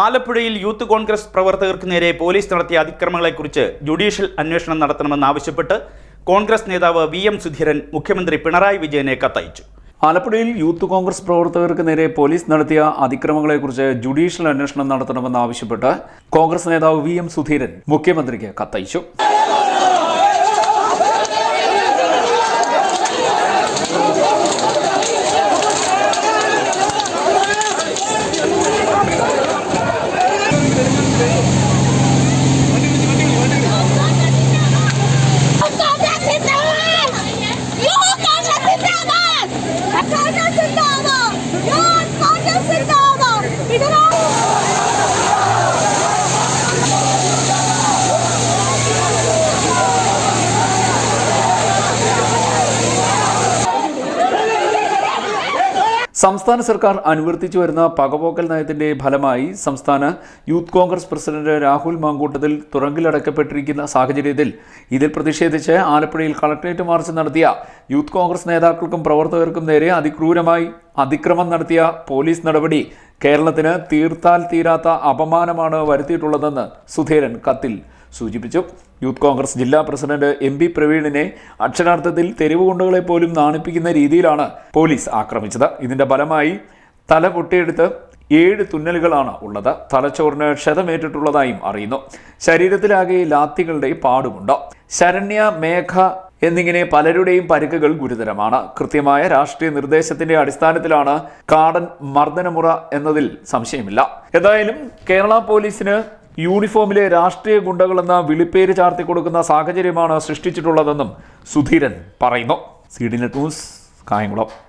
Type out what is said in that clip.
ആലപ്പുഴയിൽ യൂത്ത് കോൺഗ്രസ് പ്രവർത്തകർക്ക് നേരെ പോലീസ് നടത്തിയ അതിക്രമങ്ങളെക്കുറിച്ച് ജുഡീഷ്യൽ അന്വേഷണം നടത്തണമെന്നാവശ്യപ്പെട്ട് കോൺഗ്രസ് നേതാവ് വി എം സുധീരൻ മുഖ്യമന്ത്രി പിണറായി വിജയനെ കത്തയച്ചു. ആലപ്പുഴയിൽ യൂത്ത് കോൺഗ്രസ് പ്രവർത്തകർക്ക് നേരെ പോലീസ് നടത്തിയ അതിക്രമങ്ങളെക്കുറിച്ച് ജുഡീഷ്യൽ അന്വേഷണം നടത്തണമെന്നാവശ്യപ്പെട്ട് കോൺഗ്രസ് നേതാവ് വി എം സുധീരൻ മുഖ്യമന്ത്രിക്ക് കത്തയച്ചു. സംസ്ഥാന സർക്കാർ അനുവർത്തിച്ചു വരുന്ന പകപോക്കൽ നയത്തിന്റെ ഫലമായി സംസ്ഥാന youth Congress president Rahul Mankoottathil തുറങ്കിലടക്കപ്പെട്ടിരിക്കുന്ന സാഹചര്യത്തിൽ ഇതിൽ പ്രതിഷേധിച്ച് ആലപ്പുഴയിൽ കളക്ടറേറ്റ് മാർച്ച് നടത്തിയ യൂത്ത് കോൺഗ്രസ് നേതാക്കൾക്കും പ്രവർത്തകർക്കും നേരെ അതിക്രൂരമായി അതിക്രമം നടത്തിയ പോലീസ് നടപടി കേരളത്തിന് തീർത്താൽ തീരാത്ത അപമാനമാണ് വരുത്തിയിട്ടുള്ളതെന്ന് സുധീരൻ കത്തിൽ സൂചിപ്പിച്ചു. യൂത്ത് കോൺഗ്രസ് ജില്ലാ പ്രസിഡന്റ് എം പി പ്രവീണിനെ അക്ഷരാർത്ഥത്തിൽ തെരുവുകൊണ്ടുകളെ പോലും നാണിപ്പിക്കുന്ന രീതിയിലാണ് പോലീസ് ആക്രമിച്ചത്. ഇതിന്റെ ഫലമായി തല പൊട്ടിയെടുത്ത് ഏഴ് തുന്നലുകളാണ് ഉള്ളത്. തലച്ചോറിന് ക്ഷതമേറ്റിട്ടുള്ളതായും അറിയുന്നു. ശരീരത്തിലാകെ ലാത്തികളുടെ പാടുമുണ്ട്. ശരണ്യ മേഘ എന്നിങ്ങനെ പലരുടെയും പരിക്കുകൾ ഗുരുതരമാണ്. കൃത്യമായ രാഷ്ട്രീയ നിർദ്ദേശത്തിന്റെ അടിസ്ഥാനത്തിലാണ് കാടൻ മർദ്ദനമുറ എന്നതിൽ സംശയമില്ല. എന്തായാലും കേരള പോലീസിന് യൂണിഫോമിലെ രാഷ്ട്രീയ ഗുണ്ടകളെന്ന വിളിപ്പേര് ചാർത്തി കൊടുക്കുന്ന സാഹചര്യമാണ് സൃഷ്ടിച്ചിട്ടുള്ളതെന്നും സുധീരൻ പറയുന്നു. C D net news Kayamkulam.